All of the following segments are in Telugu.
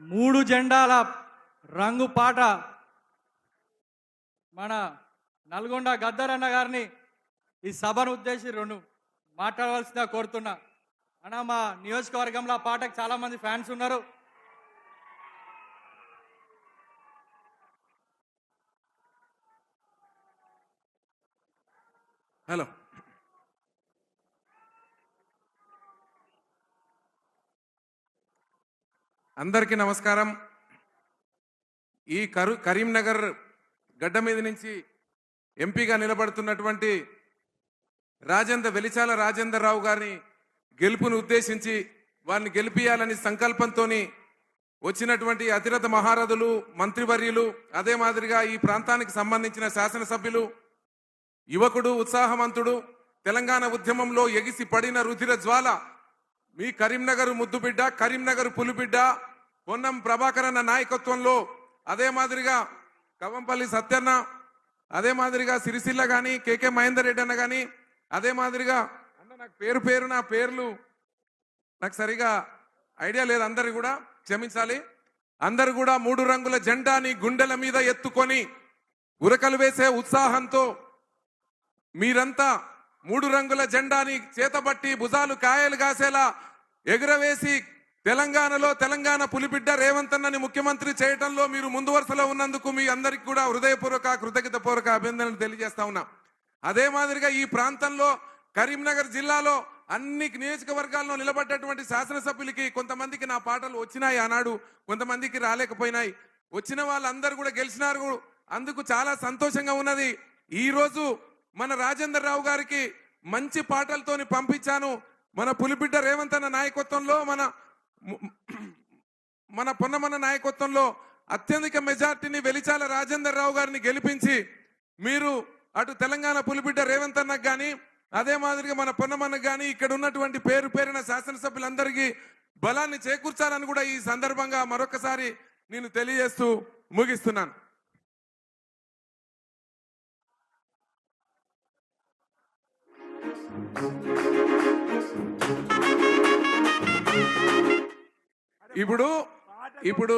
మూడు జెండాల రంగు పాట మన నల్గొండ గద్దరన్న గారిని ఈ సభను ఉద్దేశి రెండు మాట్లాడవలసిందిగా కోరుతున్నా. అన్న మా నియోజకవర్గంలో ఆ పాటకు చాలా మంది ఫ్యాన్స్ ఉన్నారు. హలో. అందరికీ నమస్కారం. ఈ కరు కరీంనగర్ గడ్డ మీద నుంచి ఎంపీగా నిలబడుతున్నటువంటి రాజేంద్ర వెలిచాల రాజేందర్ రావు గారిని గెలుపును ఉద్దేశించి వారిని గెలిపియాలని సంకల్పంతో వచ్చినటువంటి అతిరథ మహారథులు మంత్రివర్యులు అదే మాదిరిగా ఈ ప్రాంతానికి సంబంధించిన శాసనసభ్యులు యువకుడు ఉత్సాహవంతుడు తెలంగాణ ఉద్యమంలో ఎగిసి పడిన రుధిర జ్వాల మీ కరీంనగర్ ముద్దుబిడ్డ కరీంనగర్ పులిబిడ్డ పొన్నం ప్రభాకర్ అన్న నాయకత్వంలో అదే మాదిరిగా కవంపల్లి సత్యన్న అదే మాదిరిగా సిరిసిల్ల కానీ కేకే మహేందర్ రెడ్డి అన్న కానీ అదే మాదిరిగా అన్న నాకు పేరు పేరు నా పేర్లు నాకు సరిగా ఐడియా లేదు. అందరు కూడా క్షమించాలి. అందరు కూడా మూడు రంగుల జెండాని గుండెల మీద ఎత్తుకొని ఉరకలు వేసే ఉత్సాహంతో మీరంతా మూడు రంగుల జెండాని చేతబట్టి భుజాలు కాయలు కాసేలా ఎగురవేసి తెలంగాణలో తెలంగాణ పులిబిడ్డ రేవంత్ అన్నని ముఖ్యమంత్రి చేయటంలో మీరు ముందు వరుసలో ఉన్నందుకు మీ అందరికి కూడా హృదయపూర్వక కృతజ్ఞతపూర్వక అభినందనలు తెలియజేస్తా ఉన్నా. అదే మాదిరిగా ఈ ప్రాంతంలో కరీంనగర్ జిల్లాలో అన్ని నియోజకవర్గాల్లో నిలబడ్డటువంటి శాసనసభ్యులకి కొంతమందికి నా పాటలు వచ్చినాయి ఆనాడు కొంతమందికి రాలేకపోయినాయి. వచ్చిన వాళ్ళందరూ కూడా గెలిచినారు. కూడా. అందుకు చాలా సంతోషంగా ఉన్నది. ఈ రోజు మన రాజేందర్ రావు గారికి మంచి పాటలతోని పంపించాను. మన పులిబిడ్డ రేవంత్ అన్న నాయకత్వంలో మన మన పొన్నమన్న నాయకత్వంలో అత్యధిక మెజార్టీని వెలిచాల రాజేందర్ రావు గారిని గెలిపించి మీరు అటు తెలంగాణ పులిబిడ్డ రేవంత్ అన్నకు కానీ అదే మాదిరిగా మన పొన్నమన్నకు కానీ ఇక్కడ ఉన్నటువంటి పేరు పేరిన శాసనసభ్యులందరికీ బలాన్ని చేకూర్చాలని కూడా ఈ సందర్భంగా మరొకసారి నేను తెలియజేస్తూ ముగిస్తున్నాను. ఇప్పుడు ఇప్పుడు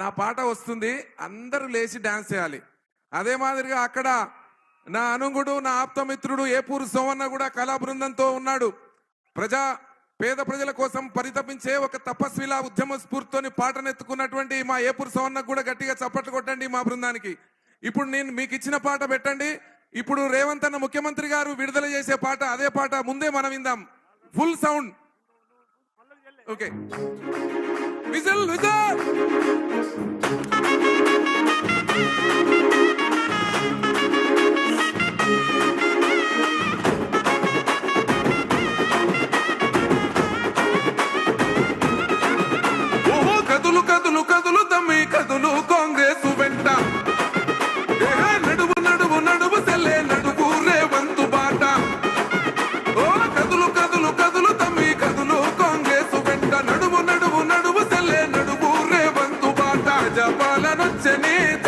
నా పాట వస్తుంది. అందరూ లేచి డాన్స్ చేయాలి. అదే మాదిరిగా అక్కడ నా అనుగుడు నా ఆప్తమిత్రుడు ఏపూరు సోమన్న కూడా కళా బృందంతో ఉన్నాడు. ప్రజా పేద ప్రజల కోసం పరితపించే ఒక తపస్విలా ఉద్యమ స్ఫూర్తితోని పాటనెత్తుకున్నటువంటి మా ఏపూరు సోమన్నకు కూడా గట్టిగా చప్పట్లు కొట్టండి మా బృందానికి. ఇప్పుడు నేను మీకు ఇచ్చిన పాట పెట్టండి. ఇప్పుడు రేవంత్ అన్న ముఖ్యమంత్రి గారు విడుదల చేసే పాట అదే పాట ముందే మనం విందాం. Full sound okay whistle whistle కదులు కదులు కదులు తమ్మి కదులు Seni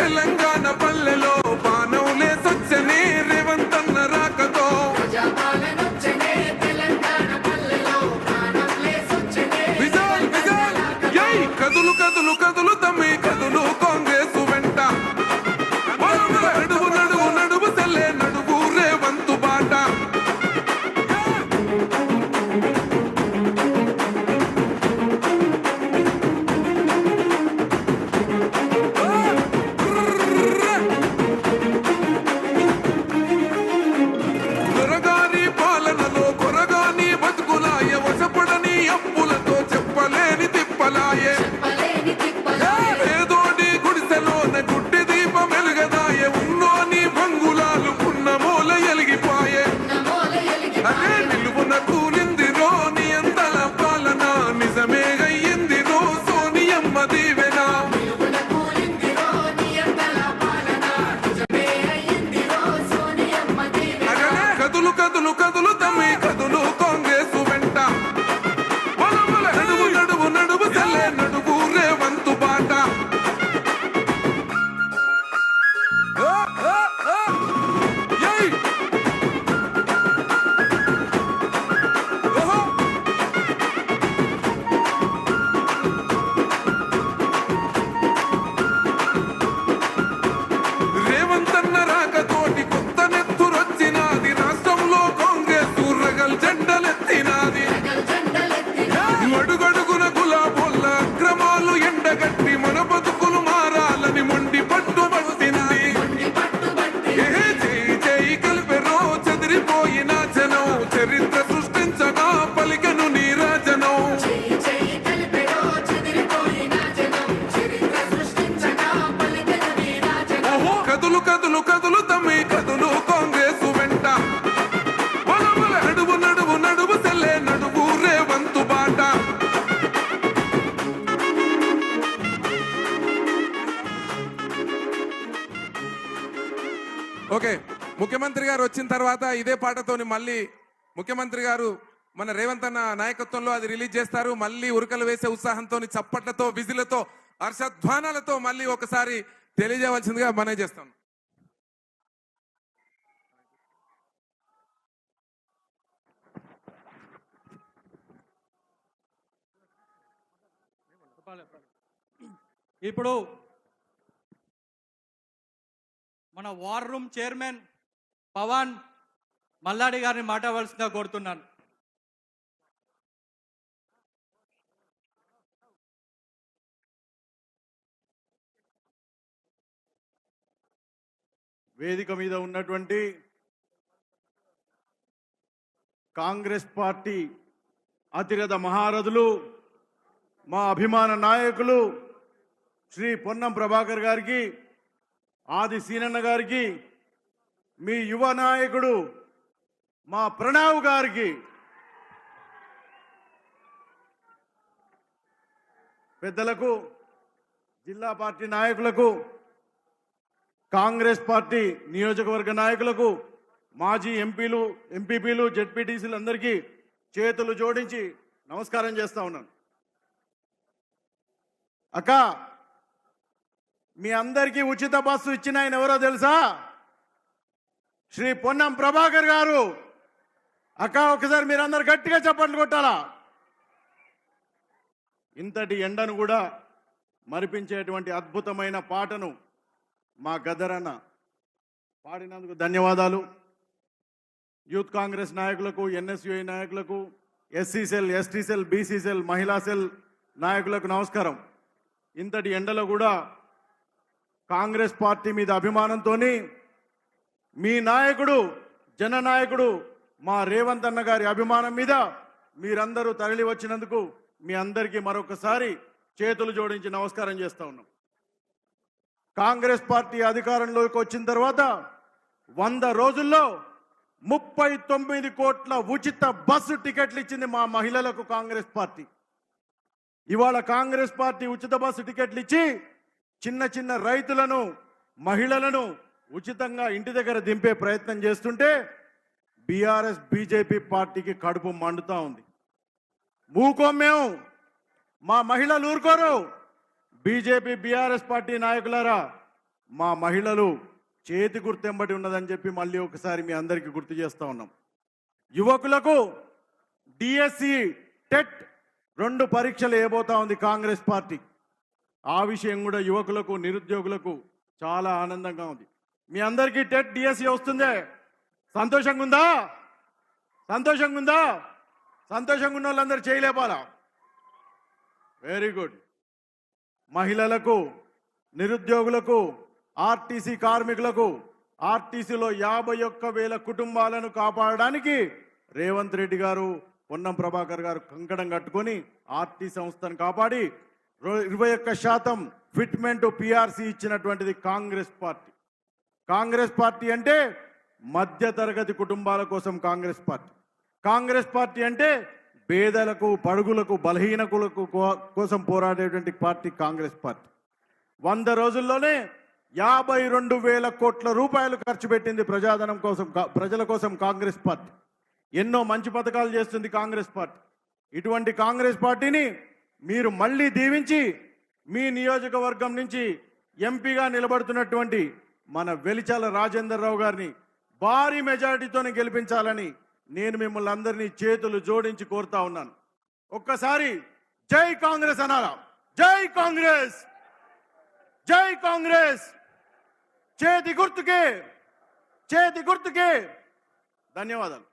ఓకే ముఖ్యమంత్రి గారు వచ్చిన తర్వాత ఇదే పాటతోని మళ్ళీ ముఖ్యమంత్రి గారు మన రేవంత్ అన్న నాయకత్వంలో అది రిలీజ్ చేస్తారు. మళ్ళీ ఉరకలు వేసే ఉత్సాహంతో చప్పట్లతో విజులతో హర్షధ్వానాలతో మళ్ళీ ఒకసారి తెలియజేయవలసిందిగా మనం చేస్తాం. ఇప్పుడు మన war room chairman Pawan Malladi గారిని మాట్లాడవలసిందిగా కోరుతున్నాను. వేదిక మీద ఉన్నటువంటి కాంగ్రెస్ పార్టీ అతిరథ మహారథులు మా అభిమాన నాయకులు శ్రీ పొన్నం ప్రభాకర్ గారికి ఆది సీనన్న గారికి మీ యువ నాయకుడు మా ప్రణవ్ గారికి. పెద్దలకు జిల్లా పార్టీ నాయకులకు కాంగ్రెస్ పార్టీ నియోజకవర్గ నాయకులకు మాజీ ఎంపీలు ఎంపీపీలు జెడ్పీటీసీలు అందరికీ చేతులు జోడించి నమస్కారం చేస్తా ఉన్నాను. అక్క మీ అందరికీ ఉచిత బస్సు ఇచ్చిన ఆయన ఎవరో తెలుసా? శ్రీ పొన్నం ప్రభాకర్ గారు. అక్క ఒకసారి మీరందరు గట్టిగా చప్పట్లు కొట్టాలా? ఇంతటి ఎండను కూడా మరిపించేటువంటి అద్భుతమైన పాటను మా గదరన్న పాడినందుకు ధన్యవాదాలు. యూత్ కాంగ్రెస్ నాయకులకు ఎన్ఎస్యుఐ నాయకులకు SC cell ST cell BC cell మహిళా సెల్ నాయకులకు నమస్కారం. ఇంతటి ఎండలో కూడా కాంగ్రెస్ పార్టీ మీద అభిమానంతో మీ నాయకుడు జననాయకుడు మా రేవంత్ అన్న గారి అభిమానం మీద మీరందరూ తరలి వచ్చినందుకు మీ అందరికీ మరొకసారి చేతులు జోడించి నమస్కారం చేస్తా ఉన్నాం. కాంగ్రెస్ పార్టీ అధికారంలోకి వచ్చిన తర్వాత వంద రోజుల్లో ముప్పై తొమ్మిది కోట్ల ఉచిత బస్సు టికెట్లు ఇచ్చింది మా మహిళలకు కాంగ్రెస్ పార్టీ. ఇవాళ కాంగ్రెస్ పార్టీ ఉచిత బస్సు టికెట్లు ఇచ్చి చిన్న చిన్న రైతులను మహిళలను ఉచితంగా ఇంటి దగ్గర దింపే ప్రయత్నం చేస్తుంటే బీఆర్ఎస్ బీజేపీ పార్టీకి కడుపు మండుతా ఉంది. మూకోం మేము మా మహిళలు ఊరుకోరు. బీజేపీ బీఆర్ఎస్ పార్టీ నాయకులారా మా మహిళలు చేతి గుర్తెంబడి ఉన్నదని చెప్పి మళ్ళీ ఒకసారి మీ అందరికీ గుర్తు చేస్తూ ఉన్నాం. యువకులకు డిఎస్సి టెట్ రెండు పరీక్షలు ఏబోతా ఉంది కాంగ్రెస్ పార్టీ. ఆ విషయం కూడా యువకులకు నిరుద్యోగులకు చాలా ఆనందంగా ఉంది. మీ అందరికీ టెట్ డిఎస్సి వస్తుందే? సంతోషంగా ఉందా సంతోషంగా ఉందా సంతోషంగా ఉన్న వాళ్ళందరూ చేయలేపాలా? వెరీ గుడ్ మహిళలకు నిరుద్యోగులకు ఆర్టీసీ కార్మికులకు ఆర్టీసీలో యాభై ఒక్క వేల కుటుంబాలను కాపాడడానికి రేవంత్ రెడ్డి గారు పొన్నం ప్రభాకర్ గారు కంకణం కట్టుకొని ఆర్టీ సంస్థను కాపాడి ఇరవై ఒక్క శాతం ఫిట్మెంట్ పిఆర్సీ ఇచ్చినటువంటిది కాంగ్రెస్ పార్టీ. కాంగ్రెస్ పార్టీ అంటే మధ్య తరగతి కుటుంబాల కోసం కాంగ్రెస్ పార్టీ. కాంగ్రెస్ పార్టీ అంటే పేదలకు పడుగులకు బలహీనకులకు కో- కోసం పోరాడేటువంటి పార్టీ కాంగ్రెస్ పార్టీ. వంద రోజుల్లోనే యాభై రెండు వేల కోట్ల రూపాయలు ఖర్చు పెట్టింది ప్రజాధనం కోసం ప్రజల కోసం కాంగ్రెస్ పార్టీ. ఎన్నో మంచి పథకాలు చేస్తుంది కాంగ్రెస్ పార్టీ. ఇటువంటి కాంగ్రెస్ పార్టీని మీరు మళ్ళీ దీవించి మీ నియోజకవర్గం నుంచి ఎంపీగా నిలబడుతున్నటువంటి మన వెలిచాల రాజేందర్ రావు గారిని భారీ మెజారిటీతోనే గెలిపించాలని నేను మిమ్మల్ని అందరినీ చేతులు జోడించి కోరుతా ఉన్నాను. ఒక్కసారి జై కాంగ్రెస్ అనాలా జై కాంగ్రెస్! జై కాంగ్రెస్! చేతి గుర్తుకే! చేతి గుర్తుకే! ధన్యవాదాలు.